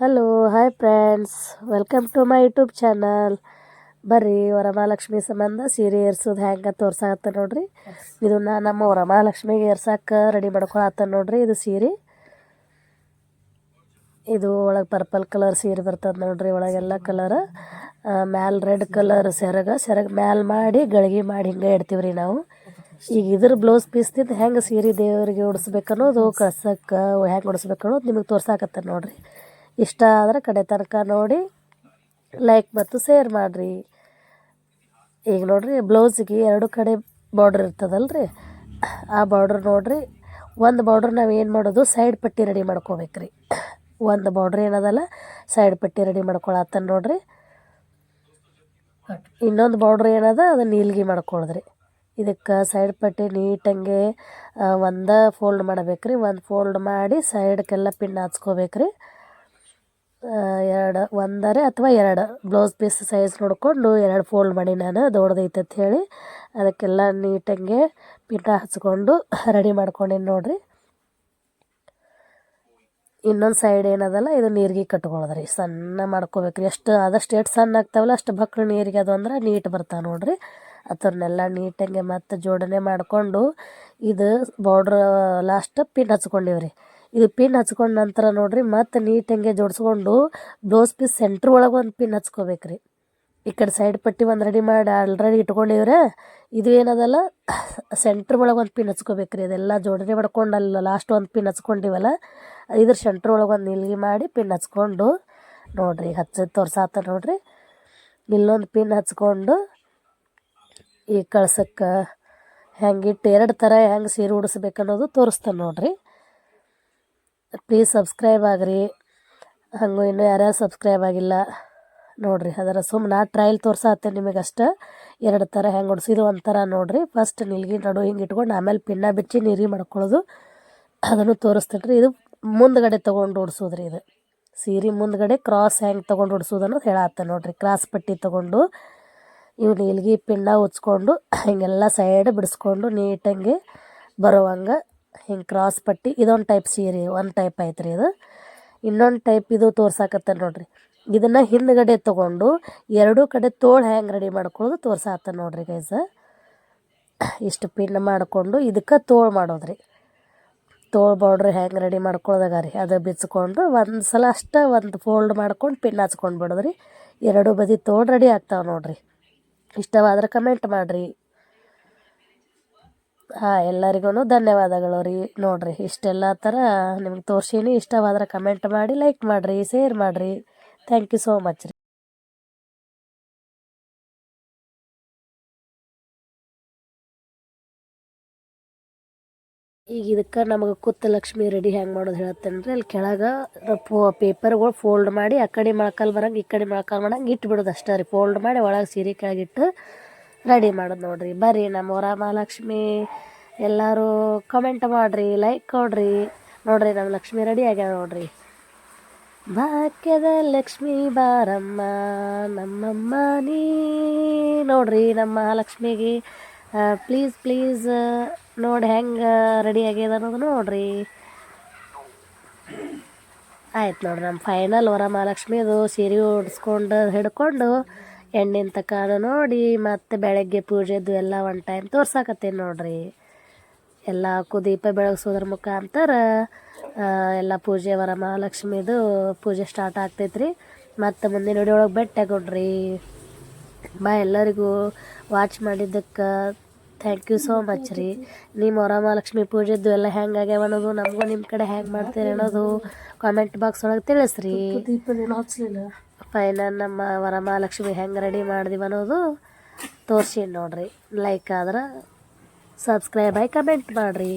Hello hi friends welcome to my YouTube channel ಬರ್ರಿ, ವರಮಹಾಲಕ್ಷ್ಮಿ ಸಂಬಂಧ ಸೀರೆ ಏರ್ಸೋದು ಹೆಂಗೆ ತೋರ್ಸಾಕತ್ತ ನೋಡ್ರಿ. ಇದನ್ನ ನಮ್ಮ ವರಮಹಾಲಕ್ಷ್ಮಿಗೆ ಏರ್ಸಾಕ ರೆಡಿ ಮಾಡ್ಕೊಳತ್ತ ನೋಡ್ರಿ ಇದು ಸೀರೆ. ಇದು ಒಳಗೆ ಪರ್ಪಲ್ ಕಲರ್ ಸೀರೆ ಬರ್ತದೆ ನೋಡ್ರಿ, ಒಳಗೆಲ್ಲ ಕಲರ್ ಮ್ಯಾಲ ರೆಡ್ ಕಲರ್ ಸೆರಗ ಸೆರಗ ಮ್ಯಾಲ ಮಾಡಿ ಗಳಿಗೆ ಮಾಡಿ ಹಿಂಗೆ ಇಡ್ತೀವಿ ರೀ ನಾವು. ಈಗ ಇದ್ರ ಬ್ಲೌಸ್ ಪೀಸ್ದಿಂದ ಹೆಂಗೆ ಸೀರೆ ದೇವರಿಗೆ ಉಡಿಸ್ಬೇಕು ಅನ್ನೋದು ಕಳ್ಸಕ್ಕೆ ಹೆಂಗೆ ಉಡಿಸ್ಬೇಕು ಅನ್ನೋದು ನಿಮಗೆ ತೋರ್ಸಾಕತ್ತ ನೋಡ್ರಿ. ಇಷ್ಟ ಆದರೆ ಕಡೆ ತನಕ ನೋಡಿ ಲೈಕ್ ಮತ್ತು ಶೇರ್ ಮಾಡಿರಿ. ಈಗ ನೋಡಿರಿ, ಬ್ಲೌಸಿಗೆ ಎರಡು ಕಡೆ ಬಾರ್ಡ್ರ್ ಇರ್ತದಲ್ಲ ರೀ ಆ ಬಾರ್ಡ್ರ್ ನೋಡಿರಿ, ಒಂದು ಬಾರ್ಡ್ರ್ ನಾವು ಏನು ಮಾಡೋದು ಸೈಡ್ ಪಟ್ಟಿ ರೆಡಿ ಮಾಡ್ಕೋಬೇಕ್ರಿ. ಒಂದು ಬಾರ್ಡ್ರ್ ಏನದಲ್ಲ ಸೈಡ್ ಪಟ್ಟಿ ರೆಡಿ ಮಾಡ್ಕೊಳತ್ತ ನೋಡಿರಿ. ಇನ್ನೊಂದು ಬಾರ್ಡ್ರ್ ಏನದ ಅದು ನೀಲ್ಗಿ ಮಾಡ್ಕೊಳ್ಳೋದ್ರಿ ಇದಕ್ಕೆ ಸೈಡ್ ಪಟ್ಟಿ ನೀಟಂಗೆ ಒಂದು ಫೋಲ್ಡ್ ಮಾಡಬೇಕ್ರಿ. ಒಂದು ಫೋಲ್ಡ್ ಮಾಡಿ ಸೈಡ್ಗೆಲ್ಲ ಪಿನ್ ಹಚ್ಕೋಬೇಕ್ರಿ. ಎರಡು, ಒಂದರೆ ಅಥವಾ ಎರಡು. ಬ್ಲೌಸ್ ಪೀಸ್ ಸೈಜ್ ನೋಡಿಕೊಂಡು ಎರಡು ಫೋಲ್ಡ್ ಮಾಡಿ ನಾನು ದೊಡ್ಡದೈತೆ ಅಂತ ಹೇಳಿ ಅದಕ್ಕೆಲ್ಲ ನೀಟಂಗೆ ಪಿಟ ಹಚ್ಕೊಂಡು ರೆಡಿ ಮಾಡ್ಕೊಂಡೀನಿ ನೋಡಿರಿ. ಇನ್ನೊಂದು ಸೈಡ್ ಏನದಲ್ಲ, ಇದು ನೀರಿಗೆ ಕಟ್ಕೊಳ್ಳೋದ್ರಿ ಸಣ್ಣ ಮಾಡ್ಕೋಬೇಕ್ರಿ ಎಷ್ಟು ಆದಷ್ಟು ಎಷ್ಟು ಸಣ್ಣ ಆಗ್ತಾವಲ್ಲ, ಅಷ್ಟು ಬಕ್ಳು ನೀರಿಗೆ ಅದು ಅಂದ್ರೆ ನೀಟ್ ಬರ್ತಾವೆ ನೋಡಿರಿ. ಅದನ್ನೆಲ್ಲ ನೀಟಂಗೆ ಮತ್ತೆ ಜೋಡಣೆ ಮಾಡಿಕೊಂಡು ಇದು ಬಾರ್ಡ್ರ್ ಲಾಸ್ಟ್ ಪಿನ್ ಹಚ್ಕೊಂಡಿವ್ರಿ. ಇದು ಪಿನ್ ಹಚ್ಕೊಂಡ ನಂತರ ನೋಡ್ರಿ ಮತ್ತೆ ನೀಟಂಗೆ ಜೋಡಿಸ್ಕೊಂಡು ಬ್ಲೌಸ್ ಪೀಸ್ ಸೆಂಟ್ರ್ ಒಳಗೆ ಒಂದು ಪಿನ್ ಹಚ್ಕೋಬೇಕ್ರಿ. ಈ ಕಡೆ ಸೈಡ್ ಪಟ್ಟಿ ಒಂದು ರೆಡಿ ಮಾಡಿ ಆಲ್ರೆಡಿ ಇಟ್ಕೊಂಡಿವ್ರೆ, ಇದು ಏನದಲ್ಲ ಸೆಂಟ್ರ್ ಒಳಗೆ ಒಂದು ಪಿನ್ ಹಚ್ಕೋಬೇಕ್ರಿ. ಅದೆಲ್ಲ ಜೋಡಣೆ ಮಾಡ್ಕೊಂಡು ಅಲ್ಲ ಲಾಸ್ಟ್ ಒಂದು ಪಿನ್ ಹಚ್ಕೊಂಡಿವಲ್ಲ, ಇದ್ರ ಸೆಂಟ್ರ್ ಒಳಗೆ ಒಂದು ನಿಲ್ಗಿ ಮಾಡಿ ಪಿನ್ ಹಚ್ಕೊಂಡು ನೋಡ್ರಿ ಹಚ್ಚ ತೋರ್ಸಾತ ನೋಡ್ರಿ. ಇಲ್ಲೊಂದು ಪಿನ್ ಹಚ್ಕೊಂಡು ಈ ಕಳ್ಸಕ್ಕೆ ಹೆಂಗಿಟ್ಟು ಎರಡು ಥರ ಹೆಂಗೆ ಸೀರೆ ಉಡಿಸ್ಬೇಕನ್ನೋದು ತೋರಿಸ್ತಾನೆ ನೋಡ್ರಿ. ಪ್ಲೀಸ್ ಸಬ್ಸ್ಕ್ರೈಬ್ ಆಗಿರಿ. ಹಂಗೂ ಇನ್ನೂ ಯಾರ್ಯಾರು ಸಬ್ಸ್ಕ್ರೈಬ್ ಆಗಿಲ್ಲ, ನೋಡಿರಿ. ಅದರ ಸುಮ್ಮನೆ ಟ್ರಯಲ್ ತೋರ್ಸಾತ್ತೆ ನಿಮಗೆ ಅಷ್ಟೇ. ಎರಡು ಥರ ಹೆಂಗೆ ಹೊಡ್ಸಿದ್ದು ಒಂಥರ ನೋಡಿರಿ. ಫಸ್ಟ್ ನಿಲ್ಗಿ, ನಡು ಹಿಂಗೆ ಇಟ್ಕೊಂಡು ಆಮೇಲೆ ಪಿನ್ನ ಬಿಚ್ಚಿ ನೀರಿ ಮಾಡ್ಕೊಳ್ಳೋದು ಅದನ್ನು ತೋರಿಸ್ತೀನಿ ಇದು ಮುಂದ್ಗಡೆ ತೊಗೊಂಡು ಓಡಿಸೋದ್ರಿ ಇದು. ಸೀರೆ ಮುಂದ್ಗಡೆ ಕ್ರಾಸ್ ಹೆಂಗೆ ತೊಗೊಂಡು ಓಡಿಸೋದನ್ನು ಹೇಳತ್ತ ನೋಡಿರಿ. ಕ್ರಾಸ್ ಪಟ್ಟಿ ತೊಗೊಂಡು, ಇವು ನೀಲ್ಗಿ, ಪಿನ್ನ ಉಚ್ಕೊಂಡು, ಹಿಂಗೆಲ್ಲ ಸೈಡ್ ಬಿಡಿಸ್ಕೊಂಡು ನೀಟಂಗೆ ಬರೋವಂಗೆ ಹಿಂಗೆ ಕ್ರಾಸ್ ಪಟ್ಟಿ, ಇದೊಂದು ಟೈಪ್ ಸೀರೆ, ಒಂದು ಟೈಪ್ ಐತ್ರಿ ಇದು. ಇನ್ನೊಂದು ಟೈಪ್ ಇದು ತೋರ್ಸಾಕತ್ತ ನೋಡ್ರಿ. ಇದನ್ನು ಹಿಂದ್ಗಡೆ ತೊಗೊಂಡು ಎರಡೂ ಕಡೆ ತೋಳು ಹೆಂಗೆ ರೆಡಿ ಮಾಡ್ಕೊಳ್ಳೋದು ತೋರ್ಸಾತ ನೋಡ್ರಿ ಗೈಸ ಇಷ್ಟು ಪಿನ್ ಮಾಡಿಕೊಂಡು ಇದಕ್ಕೆ ತೋಳು ಮಾಡೋದ್ರಿ. ತೋಳು ಬಾರ್ಡ್ರ್ ಹೆಂಗೆ ರೆಡಿ ಮಾಡ್ಕೊಳ್ದಾಗ ರೀ, ಅದು ಬಿಚ್ಕೊಂಡು ಒಂದು ಸಲ ಅಷ್ಟೇ ಒಂದು ಫೋಲ್ಡ್ ಮಾಡ್ಕೊಂಡು ಪಿನ್ ಹಚ್ಕೊಂಡು ಬಿಡೋದ್ರಿ. ಎರಡೂ ಬದಿ ತೋಳು ರೆಡಿ ಆಗ್ತಾವೆ ನೋಡ್ರಿ. ಇಷ್ಟವಾದ್ರೆ ಕಮೆಂಟ್ ಮಾಡಿರಿ. ಹಾಂ ಎಲ್ಲರಿಗೂ ಧನ್ಯವಾದಗಳು ರೀ. ನೋಡಿರಿ, ಇಷ್ಟೆಲ್ಲ ಥರ ನಿಮ್ಗೆ ತೋರ್ಸೀನಿ. ಇಷ್ಟವಾದ್ರೆ ಕಮೆಂಟ್ ಮಾಡಿ ಲೈಕ್ ಮಾಡ್ರಿ ಶೇರ್ ಮಾಡಿರಿ. ಥ್ಯಾಂಕ್ ಯು ಸೋ ಮಚ್ ರೀ. ಈಗ ಇದಕ್ಕೆ ನಮಗೆ ಕುತ್ತ ಲಕ್ಷ್ಮಿ ರೆಡಿ ಹೆಂಗೆ ಮಾಡೋದು ಹೇಳ್ತೇನೆ ರೀ. ಅಲ್ಲಿ ಕೆಳಗೆ ಪೋ ಪೇಪರ್ಗಳು ಫೋಲ್ಡ್ ಮಾಡಿ, ಆ ಕಡೆ ಮೊಳಕಾಲು ಬರಂಗೆ, ಈ ಕಡೆ ಮೊಳಕಾಲು ಮಾಡಂಗೆ ಇಟ್ಬಿಡೋದು ಅಷ್ಟೇ ರೀ. ಫೋಲ್ಡ್ ಮಾಡಿ ಒಳಗೆ ಸೀರೆ ಕೆಳಗಿಟ್ಟು ರೆಡಿ ಮಾಡೋದು ನೋಡ್ರಿ. ಬರ್ರಿ ನಮ್ಮ ವರ ಮಹಾಲಕ್ಷ್ಮಿ ಎಲ್ಲರೂ ಕಮೆಂಟ್ ಮಾಡಿರಿ ಲೈಕ್ ಕೊಡ್ರಿ. ನೋಡ್ರಿ ನಮ್ಮ ಲಕ್ಷ್ಮಿ ರೆಡಿ ಆಗ್ಯಾವ ನೋಡ್ರಿ. ಭಾಗ್ಯದ ಲಕ್ಷ್ಮಿ ಬಾರಮ್ಮ, ನಮ್ಮಮ್ಮ ನೀ. ನೋಡ್ರಿ ನಮ್ಮ ಮಹಾಲಕ್ಷ್ಮಿಗೆ ಪ್ಲೀಸ್ ಪ್ಲೀಸ್ ನೋಡಿ ಹೆಂಗೆ ರೆಡಿ ಆಗ್ಯದ ಅನ್ನೋದು ನೋಡ್ರಿ. ಆಯ್ತು ನೋಡ್ರಿ, ನಮ್ಮ ಫೈನಲ್ ವರ ಮಹಾಲಕ್ಷ್ಮಿದು ಸೀರೆ ಉಡ್ಸ್ಕೊಂಡು ಹಿಡ್ಕೊಂಡು ಎಣ್ಣಿನ ತಕಾನು ನೋಡಿ ಮತ್ತು ಬೆಳಗ್ಗೆ ಪೂಜೆದು ಎಲ್ಲ ಒನ್ ಟೈಮ್ ತೋರ್ಸಾಕತ್ತೇನೆ ನೋಡ್ರಿ. ಎಲ್ಲ ದೀಪ ಬೆಳಗ್ಸೋದ್ರ ಮುಖಾಂತರ ಎಲ್ಲ ಪೂಜೆ ವರ ಮಹಾಲಕ್ಷ್ಮಿದು ಪೂಜೆ ಸ್ಟಾರ್ಟ್ ಆಗ್ತೈತ್ರಿ. ಮತ್ತು ಮುಂದಿನ ಒಳಗೆ ಒಳಗೆ ಕೊಡ್ರಿ ಬಾ ಎಲ್ಲರಿಗೂ ವಾಚ್ ಮಾಡಿದ್ದಕ್ಕೆ ಥ್ಯಾಂಕ್ ಯು ಸೋ ಮಚ್ ರೀ. ನಿಮ್ಮ ವರಮಹಾಲಕ್ಷ್ಮಿ ಪೂಜೆದು ಎಲ್ಲ ಹೆಂಗೆ ಆಗ್ಯಾವ ಅನ್ನೋದು ನಮಗೂ ನಿಮ್ಮ ಕಡೆ ಹೆಂಗೆ ಮಾಡ್ತೀರಿ ಅನ್ನೋದು ಕಾಮೆಂಟ್ ಬಾಕ್ಸ್ ಒಳಗೆ ತಿಳಿಸ್ರಿ. ಫೈನಲ್ ನಮ್ಮ ವರಮಹಾಲಕ್ಷ್ಮಿ ಹೆಂಗೆ ರೆಡಿ ಮಾಡಿದೀವಿ ಅನ್ನೋದು ತೋರಿಸಿ ನೋಡ್ರಿ. ಲೈಕ್ ಆದ್ರೆ ಸಬ್ಸ್ಕ್ರೈಬ್ ಆಗಿ ಕಮೆಂಟ್ ಮಾಡಿರಿ.